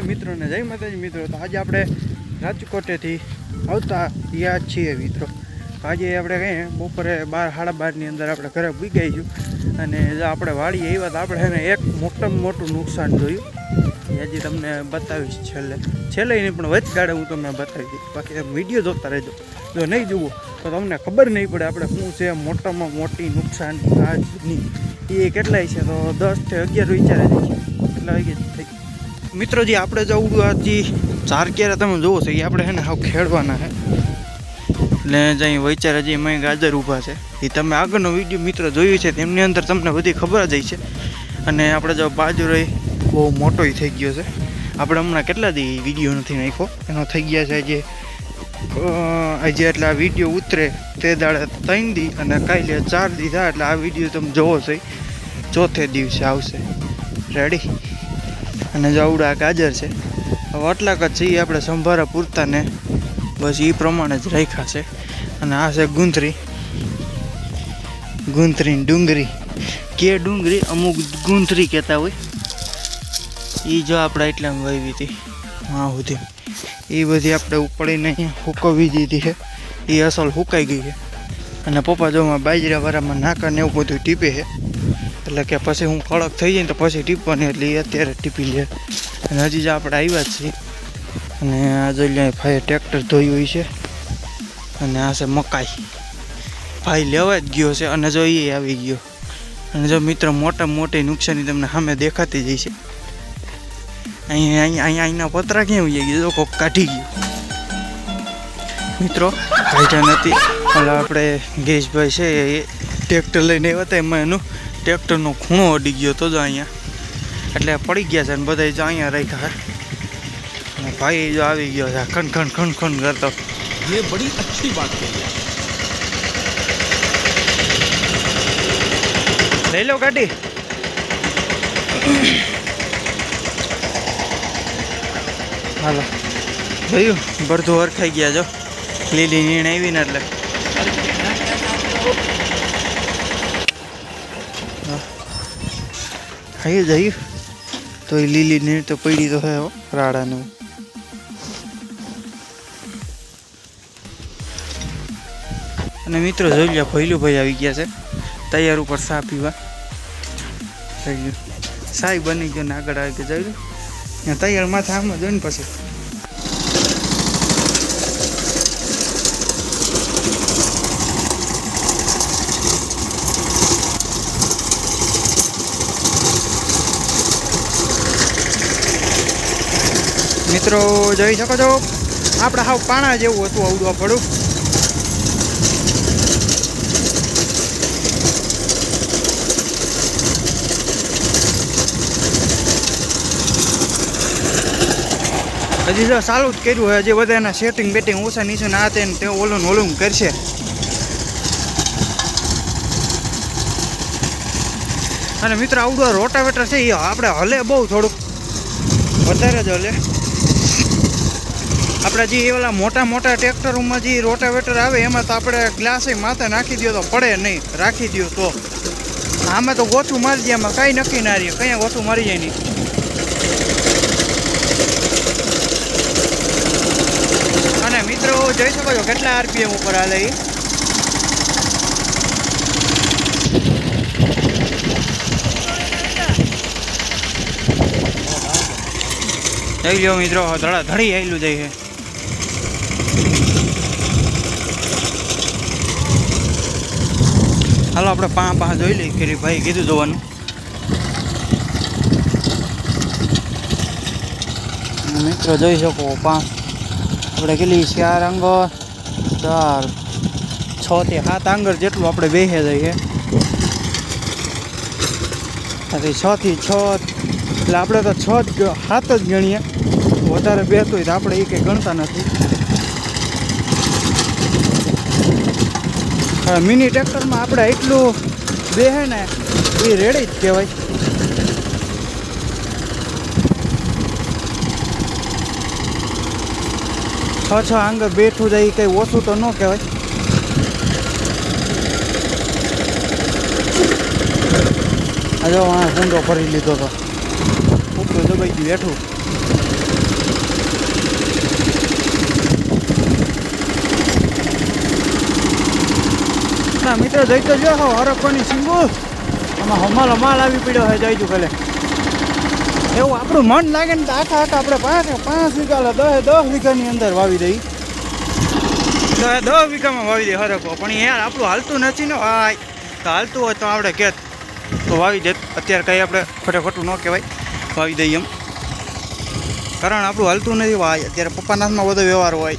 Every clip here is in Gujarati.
મિત્રો ને જય માતાજી મિત્રો. તો આજે આપણે રાજકોટેથી આવતા યાદ છીએ મિત્રો. આજે આપણે કંઈ બપોરે બાર, સાડા બારની અંદર આપણે ઘરે બી ગઈશું અને આપણે વાળી આવ્યા તો આપણે એને એક મોટામાં મોટું નુકસાન જોયું. હજી તમને બતાવીશ છેલ્લે. છેલ્લે નહીં, પણ વચગાળે હું તમને બતાવી દઈશ બાકી વીડિયો જોતા રહેજો. જો નહીં જુઓ, તો તમને ખબર નહીં પડે આપણે શું છે મોટામાં મોટી નુકસાન આજની. એ કેટલાય છે? તો દસથી અગિયાર વિચારે છે. કેટલા મિત્રો, જે આપણે જવું હજી ચાર ક્યારે તમે જોવો છો, એ આપણે છે ને હાવ ખેડવાના છે. એટલે જઈ વૈચારા જે મેં ગાજર ઊભા છે. એ તમે આગળનો વીડિયો મિત્રો જોયું છે, તેમની અંદર તમને બધી ખબર જ છે. અને આપણે જો બાજુ રહી બહુ મોટોય થઈ ગયો છે. આપણે હમણાં કેટલા દી વીડિયો નથી નાખ્યો? એનો થઈ ગયા છે જે આજે એટલે આ વીડિયો ઉતરે તે દાડે ત્રણ દી અને કાલે ચાર દી થાય એટલે આ વીડિયો તમે જોવો છો ચોથે દિવસે આવશે. રેડી અને જો આવડા ગાજર છે, હવે આટલાક જ છે એ આપણે સંભારા પૂરતા ને બસ એ પ્રમાણે જ રાખ્યા છે. અને આ છે ગુંથરી. ગુંથરી ડુંગળી કે ડુંગળી અમુક ગુંથરી કહેતા હોય. એ જો આપણે એટલા વાવી હતી હા સુધી. એ બધી આપણે ઉપડીને અહીંયા હુકવી દીધી છે. એ અસલ હુકાઈ ગઈ છે. અને પપ્પા જોમાં બાજરાવાળામાં નાકા ને એવું બધું ટીપે છે એટલે કે પછી હું કડક થઈ જાય તો પછી ટીપવાની, એટલે એ અત્યારે ટીપી લે. અને હજી જ આપણે આવ્યા જ છીએ. અને આ જોઈ લે ભાઈ ટ્રેક્ટર ધોયું હોય છે. અને આ છે મકાઈ. ભાઈ લેવા જ ગયો છે અને જો એ આવી ગયો. અને જો મિત્ર, મોટા મોટી નુકસાની તમને સામે દેખાતી જાય છે અહીંયા અહીંયા અહીંના પતરા કેમ ગયા? જો કોક કાઢી ગયો. મિત્રો, કાઢ્યા નથી. એટલે આપણે ગેશભાઈ છે એ ટ્રેક્ટર લઈને આવ્યા હતા એમાં એનું ટ્રેક્ટરનો ખૂણો અડી ગયો હતો જો અહીંયા એટલે પડી ગયા છે અને બધા જો અહીંયા રાખ્યા અને ભાઈ જો આવી ગયો છે ખન ખન ખન ખન કરતો ये बड़ी अच्छी बात कही आप લઈ લો ગાડી હાલો જોયું બધું હરખાઈ ગયા જો લીલી નીણ આવી ને એટલે ખાઈ જયું તો એ લીલી નીર તો પડી તો હે રાડાનું અને મિત્રો જોઈ લ્યો ભૈલું ભાઈ આવી ગયા છે. તૈયાર ઉપર સા પીવા. થઈ ગયું સાઈ બની ગયો ને આગળ આવી ગયો જોયું ત્યાં તૈયાર માથે આમ જોઈને પછી. મિત્રો, જોઈ શકો છો? આપણે હાવ પાણા જેવું હતું આવડું પડું હજી જો સારું જ કર્યું હજી બધા એના સેટિંગ બેટિંગ ઓછા નીચે ના તે તે ઓલું ઓલું કરશે. અને મિત્રો આવડું રોટાવેટર છે, એ આપણે હલે બહુ થોડુંક. વધારે જ હલે. આપણે જે એવા મોટા મોટા ટ્રેક્ટરોમાં જે રોટાવેટર આવે, એમાં તો આપણે ગ્લાસે માથે નાખી દો તો પડે નહીં. રાખી દો તો. આમાં તો ગોથું મારી દે એમાં કાંઈ નક્કી ના રહીએ કંઈ ગોથું મારી જાય નહીં. અને મિત્રો, જોઈ શકો છો કેટલા આરપીએમ ઉપર હાલે એ. થઈ લ્યો મિત્રો ધડા ધડી આવેલું જાય છે. હાલો, આપણે પા પા જોઈ લઈએ. કે ભાઈ કીધું જોવાનું. મિત્રો જોઈ શકો પાંચ. આપણે કેટલી ચાર આંગર ચાર. છ થી સાત આંગર જેટલું આપણે બેસે જઈએ. આથી છ થી છ. એટલે આપણે તો છ જ સાત જ ગણીએ. વધારે બેસતું હોય તો આપણે એ કંઈ ગણતા નથી. મિની ટ્રેક્ટરમાં આપણે એટલું બેહે ને, એ રેડી જ કહેવાય. છ છ આંગ બેઠું જાય કંઈ ઓછું તો ન કહેવાય. હજુ આ કુંડો ભરી લીધો તો. ઉપર દબાઈ ગયું બેઠું મિત્રો જઈ તો જો હરકોની સિંગુ આમાં હમાલો માલ આવી પડ્યો હોય જઈજુ ભલે. એવું આપણું મન લાગે ને આખા આખા આપણે પાંચ પાંચ વીઘા લે દસ વીઘાની અંદર વાવી દઈ દસ દસ વીઘામાં વાવી દે હરકો પણ યાર આપણું હાલતું નથી ને, ભાઈ. તો હાલતું હોય તો આપણે કે તો વાવી દે. અત્યારે કંઈ આપણે ખોટું ન કહેવાય. વાવી દઈએ એમ. કારણ આપણું હાલતું નથી, ભાઈ. અત્યારે પપ્પાના હાથમાં બધો વ્યવહાર હોય.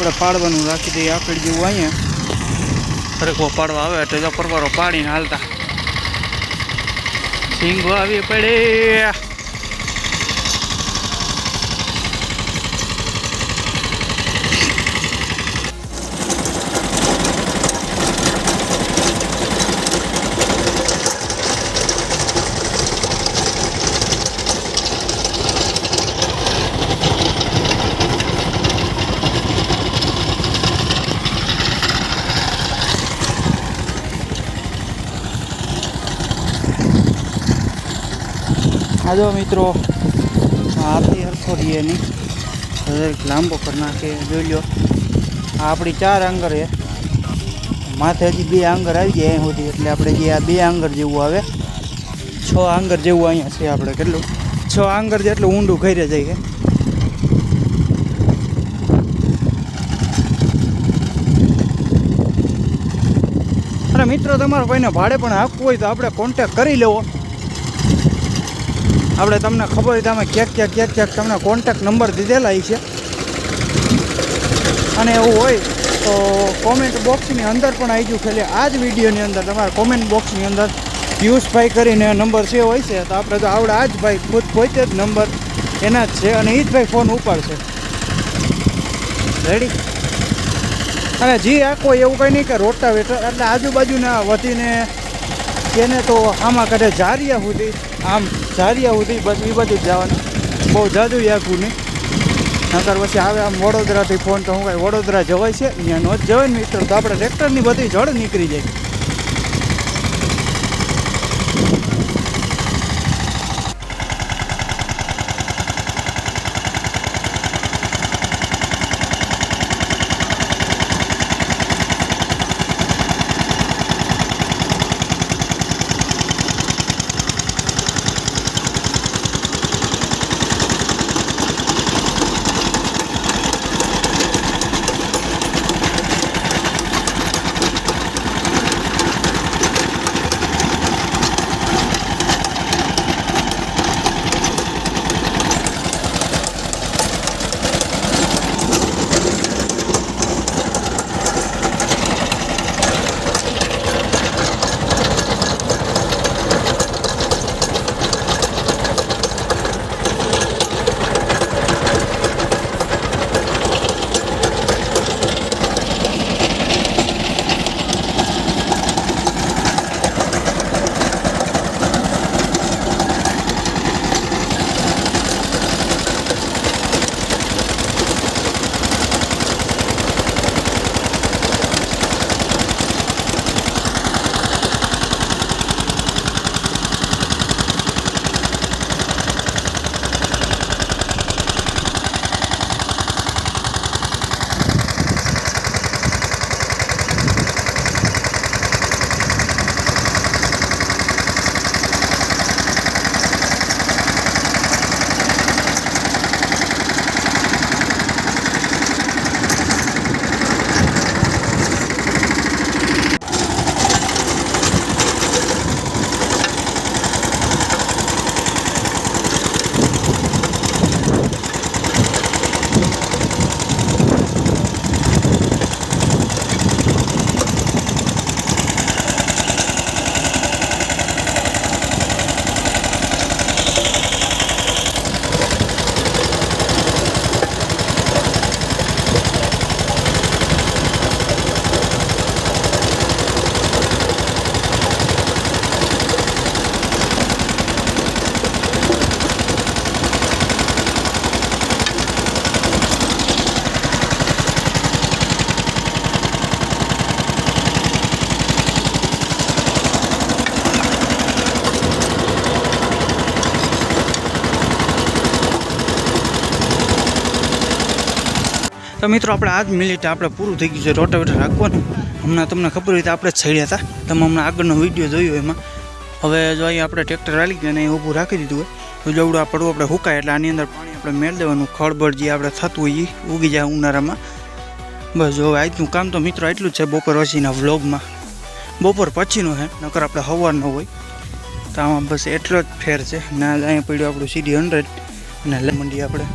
આપણે પાડવાનું રાખી દઈએ. આકડી જેવું અહીંયા. ખરેખો પાડવા આવે એટલે પરવારો પાડીને હાલતા. સિંગો આવી પડે. આ જો મિત્રો હાથી હરખો રહીએ નહીં. લાંબો કરી નાખે, જોઈ લો આ આપણી ચાર આંગર છે. માથે હજી બે આંગર આવી જાય અહીં સુધી, એટલે આપણે જે આ બે આંગર જેવું આવે. છ આંગર જેવું અહીંયા છે આપણે, કેટલું? છ આંગર જેટલું ઊંડું ઘરે જાય છે. અને મિત્રો, તમારે કોઈને ભાડે પણ આપવું હોય તો આપણે કોન્ટેક કરી લેવો. આપણે તમને ખબર હોય તમે ક્યાંક ક્યાંક ક્યાંક ક્યાંક તમને કોન્ટેક્ટ નંબર દીધેલા છે. અને એવું હોય તો કોમેન્ટ બોક્સની અંદર પણ આવી ગયું ખાલી આ જ વિડીયોની અંદર તમારા કોમેન્ટ બોક્સની અંદર પિયુષભાઈ કરીને નંબર છે હોય છે, તો આપણે તો આવડે આ જ ભાઈ ખુદ પોતે જ નંબર એના જ છે અને એ જ ભાઈ ફોન ઉપાડશે. રેડી અને જી, આ કોઈ એવું કંઈ નહીં કે રોટાવેટર એટલે આજુબાજુના વધીને એને તો આમાં કરે જારિયા સુધી આમ ઝારિયા સુધી બસ એ બધું જ જવાનું. બહુ જાદુ યાકું નહીં. નકર પછી આવે આમ વડોદરાથી ફોન તો હું કાંઈ વડોદરા જવાય છે? અહીંયા નો જ જવાય ને મિત્ર. તો આપણે ટ્રેક્ટરની બધી જળ નીકળી જાય. તો મિત્રો, આપણે આજ મિનિટ આપણે પૂરું થઈ ગયું છે રોટાવેટર રાખવાનું. હમણાં તમને ખબર હોય તો આપણે છડ્યા હતા. તમે હમણાં આગળનો વીડિયો જોયો એમાં. હવે જો અહીં આપણે ટ્રેક્ટર હાલી ગયા અને ઊભું રાખી દીધું હોય, તો જવડું આ પડવું આપણે હુકાય, એટલે આની અંદર પાણી આપણે મેળ દેવાનું. ખળબળ જે આપણે થતું હોય એ ઉગી જાય ઉનાળામાં. બસ જો આજનું કામ તો મિત્રો એટલું જ છે બપોર પછીના વ્લોગમાં. બપોર પછીનું છે નકર આપણે સવારનો હોય. તો આમાં બસ એટલો જ ફેર છે. ના અહીંયા પડ્યું આપણું સીડી હંડ્રેડ. અને લે મંડી આપણે.